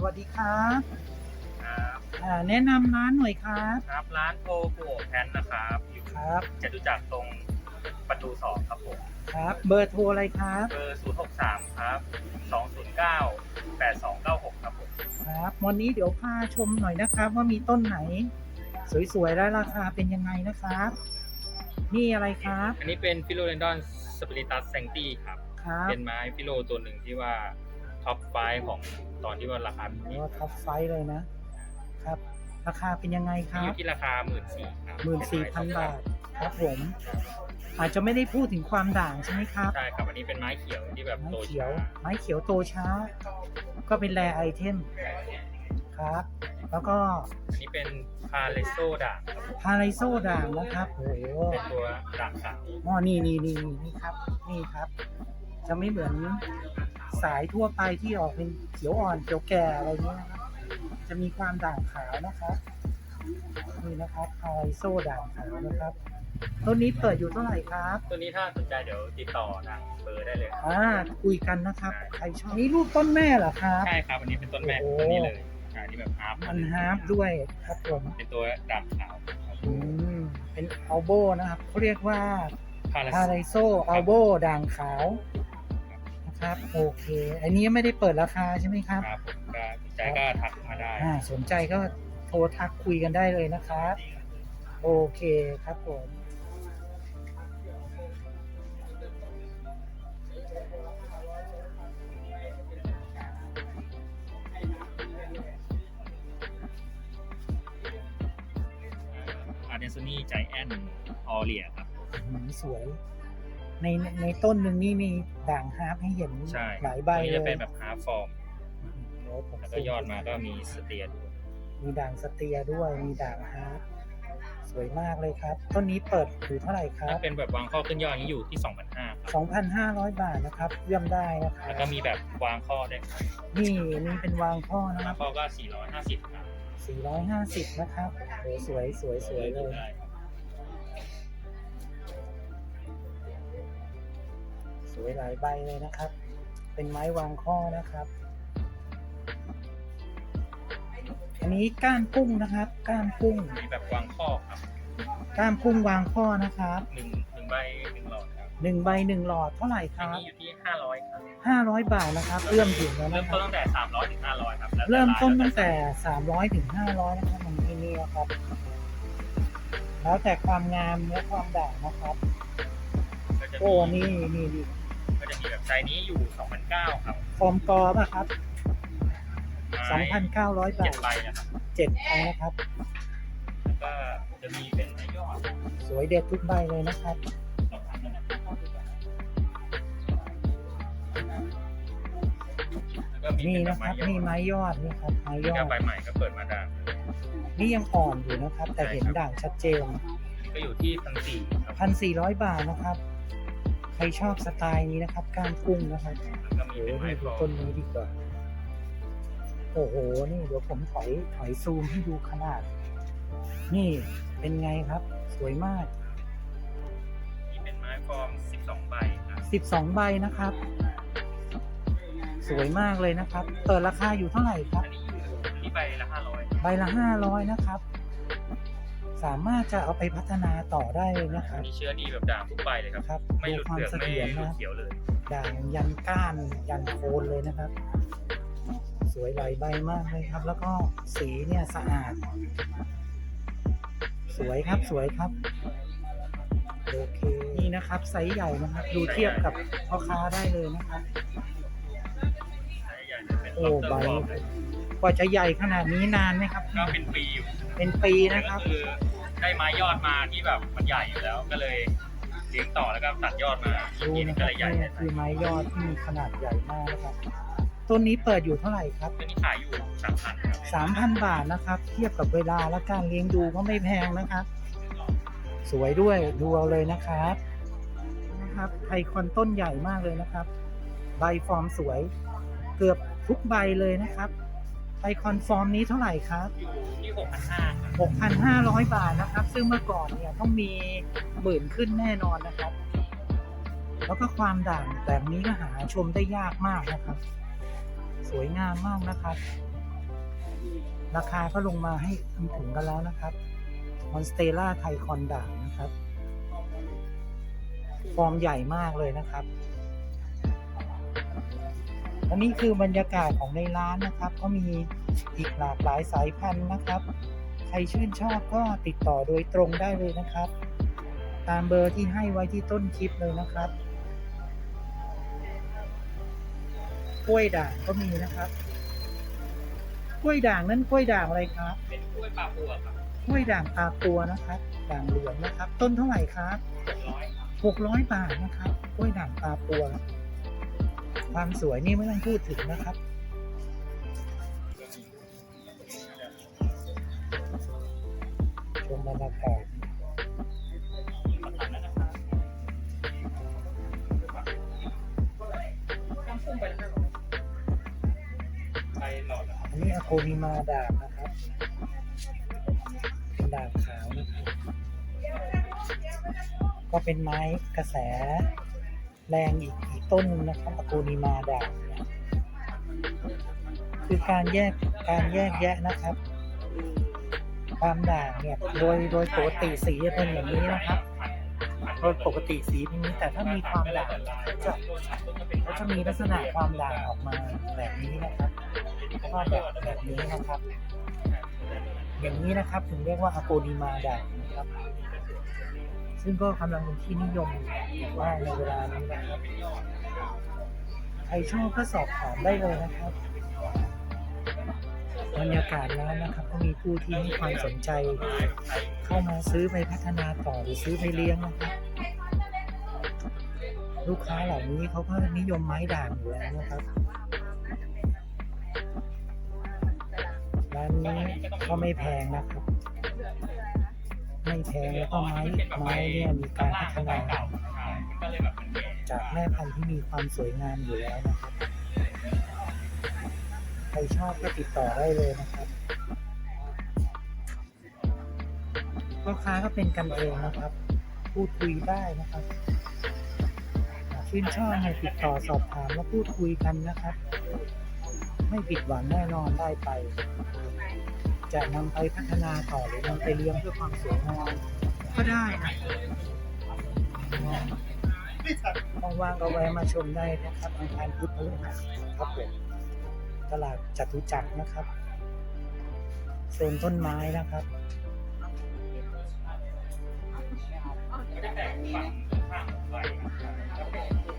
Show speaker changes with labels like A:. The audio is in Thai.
A: สวัสดีครับ
B: ครับ
A: อ่าแนะนำร้านหน่อยครับ
B: ครับร้านโกโกแพนนะครับ อยู่
A: ครับ
B: จตุจักรตรงประตูสองครับผม
A: ครับ เบอร์โทรอะไรครับ
B: เบอร์0 6 3ครับ209 8296ครับผม
A: ครับ วันนี้เดี๋ยวพาชมหน่อยนะครับ ว่ามีต้นไหน สวยๆและราคาเป็นยังไงนะครับ นี่อะไรครับ
B: อันนี้เป็นฟิโลเ e นดอนสปิริตัสแซงตี้ครับ
A: ครับ
B: เป็นไม้ฟิโลตัวหนึ่งที่ว่า ท็อปไฟของตอนที่ว่าราคา
A: โอ้
B: นี้
A: ท็อปไฟว์เลยนะครับ ราคาเป็นยังไงค
B: ที่
A: รั
B: อบยู่ที่ราคา1 4 0 0 0ครับ
A: หมื่นสี่พันบาทครับผม อาจจะไม่ได้พูดถึงความด่างใช่ไหมครับ
B: ใช่ครับอันนี้เป็นไม้เขียวที่แบบ
A: ไม้
B: โต
A: เขียว
B: ช้า
A: ไม้เขียวโตช้า ก็เป็นแรไอเทมครับ แล้วก็
B: อันนี้เป็นพาเลโซด่างครับ
A: พาไรโซด่างนะครับโอ้โห
B: เป็นตัวด่างขาว
A: อ๋อนี่นี่นี่นี่ครับ นี่ครับ จะไม่เหมือน สายทั่วไปที่ออกเป็นเขียวอ่อนเขียวแก่อะไรเงี้ยนะครับจะมีความด่างขาวนะครับนี่นะครับพาไรโซด่างขาวนะครับต้นนี้เปิดอยู่เท่าไหร่ครับ
B: ตัวนี้ถ้าสนใจเดี๋ยวติดต่อทางเบอร์ได้เลยครับ
A: อ่าคุยกันนะครับใครชอบนี่รูปต้นแม่เหรอครับ
B: ใช่ครับอันนี้เป็นต้นแม่ของ
A: โอ้
B: ตัวนี้เลยใช่ที่แบบฮาร์ป
A: มันฮาร์ฟด้วยครับผม
B: เป็นตัวด่างขาวครับ
A: อืมเป็นอัลโบนะครับเขาเรียกว่า
B: พารา
A: พาไรโซอัลโบด่างขาวนะ ครับ โอเค อันนี้ยังไม่ได้เปิดราคาใช่ไหมครับ
B: ครับผมก็สนใจก็ทักมาได้
A: อ่า สนใจก็โทรทักคุยกันได้เลยนะครับ โอเคครับผม
B: อาร์เดนโซนี่ใจแอนออเรียครับ
A: อืมสวย ในในต้นหนึ่งนี่มีด่างฮาร์ฟให้เห็น
B: ใช่
A: หลายใบ
B: ตัวนี้
A: เล
B: จะ
A: ย
B: เป็นแบบฮาร์ฟฟอร์ม
A: โอ้ผม
B: แล้วก็ยอดมาก็มีสเตียร์ด้วย
A: มีด่างสเตียด้วยมีด่างฮาร์ฟสวยมากเลยครับ ต้นนี้เปิดอยู่เท่าไหร่ครั
B: ถ้า
A: บ
B: เป็นแบบวางข้อขึ้นยอดนี้อยู่ที่ 2,500ครับ
A: 2,500 บาทนะครับเยี่ยมได้นะครั
B: แล้ว
A: บ
B: ก็มีแบบวางข้อได้วยครับ
A: นี่นี่เป็นวางข้อนะควารั
B: งข้อก็ 450ครับ
A: บ450 นะครับโอ้สวยสวยสวยเลย
B: ได้
A: วยหลายใบเลยนะครับ เป็นไม้วางข้อนะครับ อันนี้ก้านกุ้งนะครับ ก้านกุ้ง
B: มีแบบวางข้อครับ
A: ก้านกุ้งวางข้อนะครับ
B: หนึ่งหนึ่งใบหนึ่งหลอดครับ
A: หนึ่งใบหนึ่งหลอดเท่าไหร่ค
B: อัน
A: รับ
B: นี้อยู่ที่500ครับ
A: ห้าร้อยบาทนะครับเอื้อมถึงแล้ว
B: เริ่
A: นะ
B: ม
A: ค
B: ต้
A: รั
B: น
A: บ
B: ตั้งแต่300ถึง500ครับแล้ว
A: เริ่มต้น
B: ร้า
A: ตั้งแต่ 300 ถึง 500 นะครับมันที่นี่นะครับ แล้วแต่ความงามและความด่างนะครับ
B: ก็จะมี
A: โอ้นี่นี่นี่
B: ก็ จะมีแบบไซส์นี้อยู่2,900ครับ
A: ฟอร์มกอป่ะครับ
B: ไม้
A: 2,900 บา
B: เจ็ด
A: ท
B: ใบนะครับ
A: เจ็ดใบนะครับ
B: แล้วก็จะมีเป็นไม้ยอด
A: สวยเด็ดทุกใบเลยนะครับ
B: สองพันนะครับแล้วก็มี
A: นี่
B: เป็นแบ
A: นะ
B: บ
A: ค
B: ไม้
A: รับ
B: ยอด
A: นี่ไม้ยอดนี่ครับไม้ย
B: นี่
A: อ
B: ก็
A: ด
B: ใบใหม่ก็เปิดมาได้
A: นี่ยังอ่อนอยู่นะครับ แต่เห็นด่างชัดเจน
B: นี่ก็อยู่ที่พันสี่ครับ
A: พันสี่ร้อยบาทนะครับ ใครชอบสไตล์นี้นะครับก้านกุ้งนะครับ
B: แล้วก็มี
A: โอ้
B: เป็น
A: โห
B: ไม้
A: นี่
B: ฟ
A: ดู
B: อ
A: ต้น
B: ร์ม
A: นี้ดีกว่า โอ้โห นี่เดี๋ยวผมถอยถอยซูมให้ดูขนาด นี่เป็นไงครับ สวยมาก
B: นี่เป็นไม้ฟอร์ม12 ใบครับ
A: สิบสองใบนะครับ สวยมากเลยนะครับ เปิดราคาอยู่เท่าไหร่ครับ
B: อันนี้อยู่ที่ใบละ500
A: ใบละห้าร้อยนะครับ สามารถจะเอาไปพัฒนาต่อได้เลยนะค
B: อั
A: รั
B: น
A: บ
B: นี้เชื้อดีแบบด่างทุกใบเลยครับ
A: ครับ
B: ไม่หลุด
A: ความ
B: เปลือก
A: เส
B: ไม่
A: ถียร
B: หลุด
A: นะ
B: เขียวเลย
A: ด่างยันก้านยันโคนเลยนะครับ สวยหลายใบมากเลยครับ แล้วก็สีเนี่ยสะอาด สวยครับสวยครับโอเคนี่นะครับไซส์ใหญ่นะครับ ดูเทียบกับพ่อค้าได้เลยนะครับ
B: ไซส์ใหญ่จะเป็น
A: โอ้
B: ล็อบเตอ
A: ใบ
B: ร์ฟอร์มเลย
A: กว่าจะใหญ่ขนาดนี้นานไหมครับ
B: ก็เป็นปีอยู่
A: เป็นปีนะ
B: ก็
A: ครับ
B: คือ ได้ไม้ยอดมาที่แบบมันใหญ่อยู่แล้วก็เลยเลี้ยงต่อแล้วก็ตัดยอดมาอีก
A: ดู
B: ทีนึ
A: นะ
B: ง
A: ค
B: ก็
A: รับ
B: เลยใหญ่
A: นี่
B: ได้
A: คือไม้ยอดที่มีขนาดใหญ่มากนะครับต้นนี้เปิดอยู่เท่าไหร่ครับ
B: ตัวนี้ขายอยู่สามพันครับ
A: สามพันบาทนะครับ เทียบกับเวลาและการเลี้ยงดูก็ไม่แพงนะครับ สวยด้วยดูเอาเลยนะครับนะครับไทคอนต้นใหญ่มากเลยนะครับ ใบฟอร์มสวยเกือบทุกใบเลยนะครับ ไทคอนฟอร์มนี้เท่าไหร่ครับ
B: อยู่ที่หกพันห้าครับ
A: 6,500บาทนะครับ ซึ่งเมื่อก่อนเนี่ยต้องมีหมื่นขึ้นแน่นอนนะครับ แล้วก็ความด่างแบบนี้ก็หาชมได้ยากมากนะครับ สวยงามมากนะครับ ราคาก็ลงมาให้ทำถุงกันแล้วนะครับมอนสเตล่าไทคอนด่างนะครับ ฟอร์มใหญ่มากเลยนะครับ อันนี้คือบรรยากาศของในร้านนะครับ ก็มีอีกหลากหลายสายพันธุ์นะครับ ใครชื่นชอบก็ติดต่อโดยตรงได้เลยนะครับ ตามเบอร์ที่ให้ไว้ที่ต้นคลิปเลยนะครับกล้วยด่างก็มีนะครับกล้วยด่างนั้นกล้วยด่างอะไรครับ
B: เป็นกล้วยปลาปัวครับ
A: กล้วยด่างตาปัวนะครับ ด่างเหลืองนะครับ ต้นเท่าไหร่ครับ
B: ร้อย
A: หกร้อยบาทนะครับกล้วยด่างตาปัว ความสวยนี่ไม่ต้องพูดถึงนะครับ ชมบรรยากาศ
B: ประธานนะครับต้องพุ่งไปแล้วไปหลอดนะครับ
A: อันนี้อะโคนิมาด่างนะครับเป็นด่างขาวนะครับ ก็เป็นไม้กระแส แรงอีกอีกต้นนะครับอะโคนิมาด่างคือการแยกการแยกแยะนะครับ ความด่างเนี่ยโดยโดยปกติสีจะเป็นอย่างนี้นะครับโดยปกติสีเป็นนี้แต่ถ้ามีความด่างจะเขาจะมีลักษณะความด่างออกมาแบบนี้นะครับแล้วก็แบบแบบนี้นะครับ อย่างนี้นะครับถึงเรียกว่าอะโกนิมาด่างนะครับ ซึ่งก็กำลังเป็นที่นิยมอย่าในเวลานี้นะครับใครชอบก็สอบถามได้เลยนะครับบรรยากาศร้านนะครับก็มีผู้ที่ให้ความสนใจ เข้ามาซื้อไปพัฒนาต่อหรือซื้อไปเลี้ยงนะครับลูกค้าเหล่านี้เขาก็นิยมไม้ด่างอยู่แล้วนะครับร้านนี้ก็ไม่แพงนะครับ ไม่แพงแล้วก็ไม้ไม้เนี่ยมีการพัฒนาจากแม่พันธุ์ที่มีความสวยงามอยู่แล้วนะครับ ใครชอบก็ติดต่อได้เลยนะครับพ่อค้าก็เป็นกันเองนะครับ พูดคุยได้นะครับชื่นชอบให้ติดต่อสอบถามและพูดคุยกันนะครับ ไม่ผิดหวังแน่นอนได้ไป จะนำไปพัฒนาต่อหรือนำไปเลี้ยงเพื่อความสวยงามก็ได้นะว่างๆก็แวะมาชมได้นะครับอังคารพุธพฤหัสครับผมตลาดจตุจักรนะครับโซนต้นไม้นะครับ
B: มันก็แตกฝั่งข้างของใบครับ